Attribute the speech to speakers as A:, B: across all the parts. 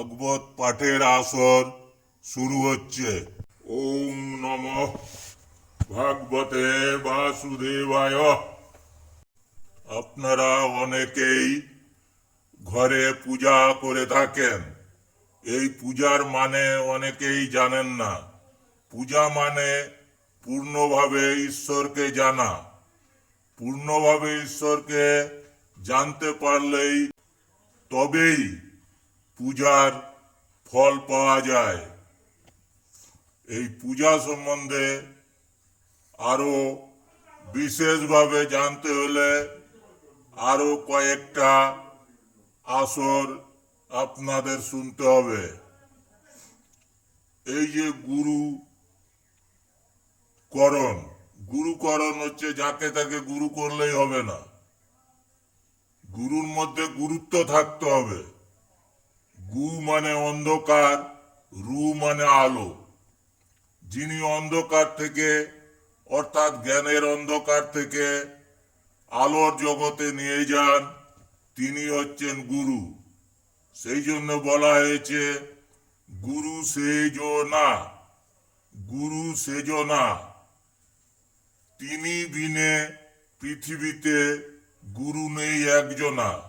A: ভাগবত পাঠের আসর শুরু হচ্ছে। ওম নম ভাগবতে বাসুদেবায়। আপনারা অনেকেই ঘরে পূজা করে থাকেন। এই পূজার মানে অনেকেই জানেন না। পূজা মানে পূর্ণভাবে ঈশ্বরকে জানা। পূর্ণভাবে ঈশ্বরকে জানতে পারলেই তবেই পূজার ফল পাওয়া যায়। এই পূজা সম্বন্ধে আরও বিশেষভাবে জানতে হলে আরও কয়েকটা আসর আপনাদের শুনতে হবে। এই যে গুরু করণ গুরুকরণ হচ্ছে যাকে তাকে গুরু করলেই হবে না। গুরুর মধ্যে গুরুত্ব থাকতে হবে। গু মানে অন্ধকার, রু মানে আলো। যিনি অন্ধকার থেকে, অর্থাৎ জ্ঞানের অন্ধকার থেকে আলোর জগতে নিয়ে যান, তিনি হচ্ছেন গুরু। সেই জন্য বলা হয়েছে, গুরু সেজ না, গুরু সেজ না। তিনি বিনে পৃথিবীতে গুরু নেই একজনা।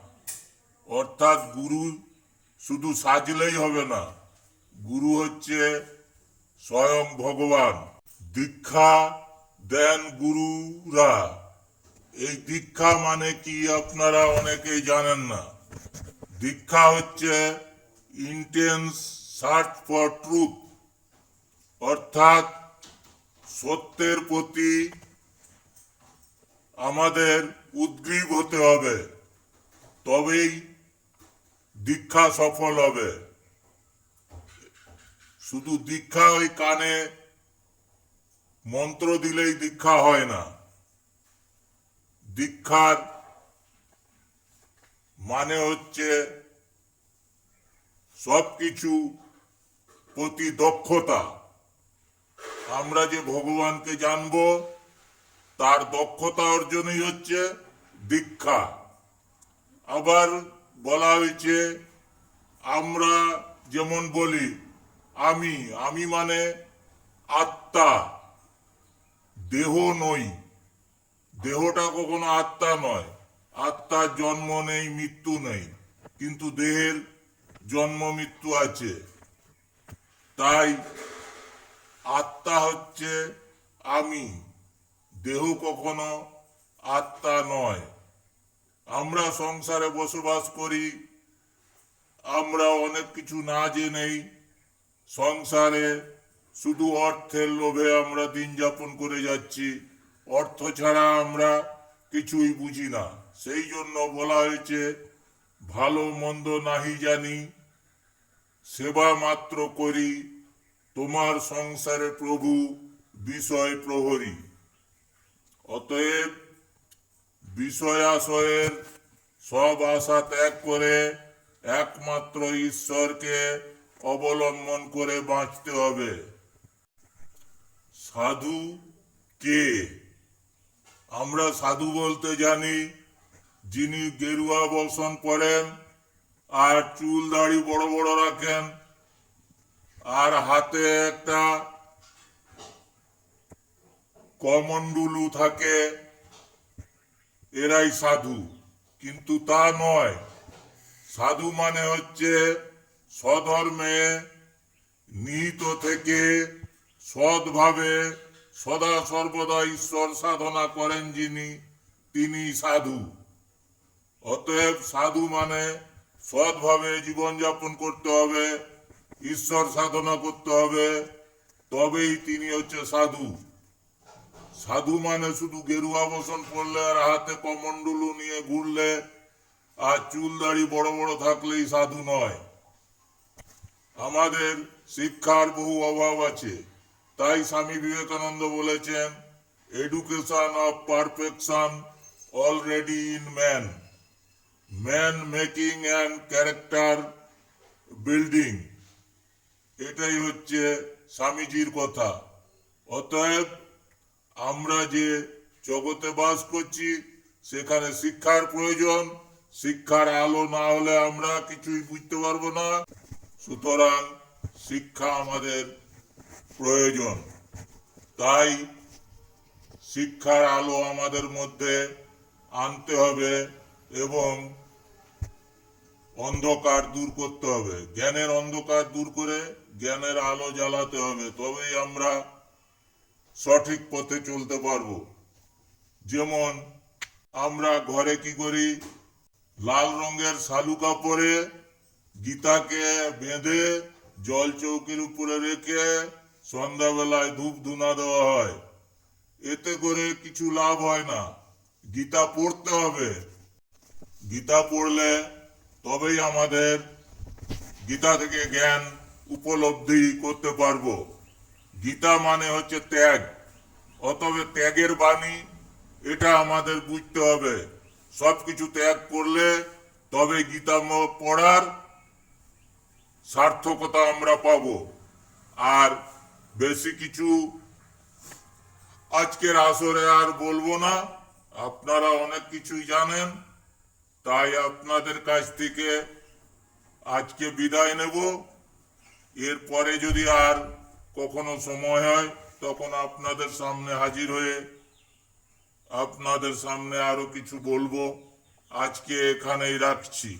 A: অর্থাৎ গুরু শুধু সাজলেই হবে না, গুরু হচ্ছে স্বয়ং ভগবান। দীক্ষা দেন গুরুরা। এই দীক্ষা মানে কি আপনারা অনেকেই জানেন না। দীক্ষা হচ্ছে ইন্টেন্স সার্চ ফর ট্রুথ অর্থাৎ সত্যের প্রতি আমাদের উদ্গ্রীব হতে হবে। তবেই দীক্ষা সফল হবে। শুধু দীক্ষা ওই কানে মন্ত্র দিলেই দীক্ষা হয় না। দীক্ষার মানে হচ্ছে সবকিছু প্রতি দক্ষতা। আমরা যে ভগবানকে জানব, তার দক্ষতা অর্জনই হচ্ছে দীক্ষা। আবার বলা হয়েছে, আমরা যেমন বলি, আমি আমি মানে আত্মা, দেহ নই। দেহটা কখনো আত্মা নয়। আত্মার জন্ম নেই, মৃত্যু নেই। কিন্তু দেহের জন্ম, মৃত্যু আছে। তাই আত্মা হচ্ছে আমি। দেহ কখনো আত্মা নয়। আমরা সংসারে বসবাস করি, আমরা অনেক কিছু না জেনেই সংসারে শুধু অর্থের লোভে আমরা দিন যাপন করে যাচ্ছি, অর্থ ছাড়া আমরা কিছুই বুঝি না। সেই জন্য বলা হয়েছে, ভালো মন্দ নাহি জানি, সেবা মাত্র করি, তোমার সংসারে প্রভু বিষয় প্রহরী। অতএব বিষয়াশয়ের সব আশা ত্যাগ করে একমাত্র ঈশ্বরকে অবলম্বন করে বাঁচতে হবে। সাধু কে? আমরা সাধু বলতে জানি, যিনি গেরুয়া বসন পরেন আর চুল দাড়ি বড় বড় রাখেন আর হাতে একটা কমন্ডুলু থাকে এরাই সাধু, কিন্তু তা নয়। সাধু মানে হচ্ছে স্বধর্মে নিহিত থেকে সৎভাবে সদা সর্বদা ঈশ্বর সাধনা করেন যিনি তিনি সাধু। অতএব সাধু মানে সৎভাবে জীবনযাপন করতে হবে, ঈশ্বর সাধনা করতে হবে, তবেই তিনি হচ্ছে সাধু। সাধু মানে শুধু গেরুয়া বসন পড়লে আর হাতে কমন্ডলু নিয়ে ঘুরলে আর চুল দাড়ি বড় বড় থাকলেই সাধু নয়। আমাদের শিক্ষার বহু অভাব আছে, তাই স্বামী বিবেকানন্দ বলেছেন education of perfection already in man man making and character building এটাই হচ্ছে স্বামীজির কথা। অতএব আমরা যে জগতে বাস করছি, সেখানে শিক্ষার প্রয়োজন। শিক্ষার আলো না হলে আমরা কিছুই বুঝতে পারব না। সুতরাং শিক্ষা আমাদের প্রয়োজন। তাই শিক্ষার আলো আমাদের মধ্যে আনতে হবে এবং অন্ধকার দূর করতে হবে। জ্ঞানের অন্ধকার দূর করে জ্ঞানের আলো জ্বালাতে হবে। তবেই আমরা সঠিক পথে চলতে পারব। যেমন, আমরা ঘরে কি করি? লাল রঙের শালু কাপড়ে গীতাকে বেঁধে জল চৌকির উপরে রেখে সন্ধ্যাবেলায় ধূপ ধুনা দেওয়া হয়। এতে করে কিছু লাভ হয় না। গীতা পড়তে হবে। গীতা পড়লে তবেই আমাদের গীতা থেকে জ্ঞান উপলব্ধি করতে পারব। গীতা মানে হচ্ছে ত্যাগ। অতবে ত্যাগের বাণী, এটা আমাদের বুঝতে হবে। সবকিছু ত্যাগ করলে তবে গীতা পড়ার সার্থকতা আমরা পাবো। আর বেশি কিছু আজকের আসরে আর বলব না। আপনারা অনেক কিছুই জানেন, তাই আপনাদের কাছ থেকে আজকে বিদায় নেব। এরপরে যদি আর কখনো সময় হয় তখন আপনাদের সামনে হাজির হয়ে আপনাদের সামনে আরও কিছু বলব। আজকে এখানেই রাখছি।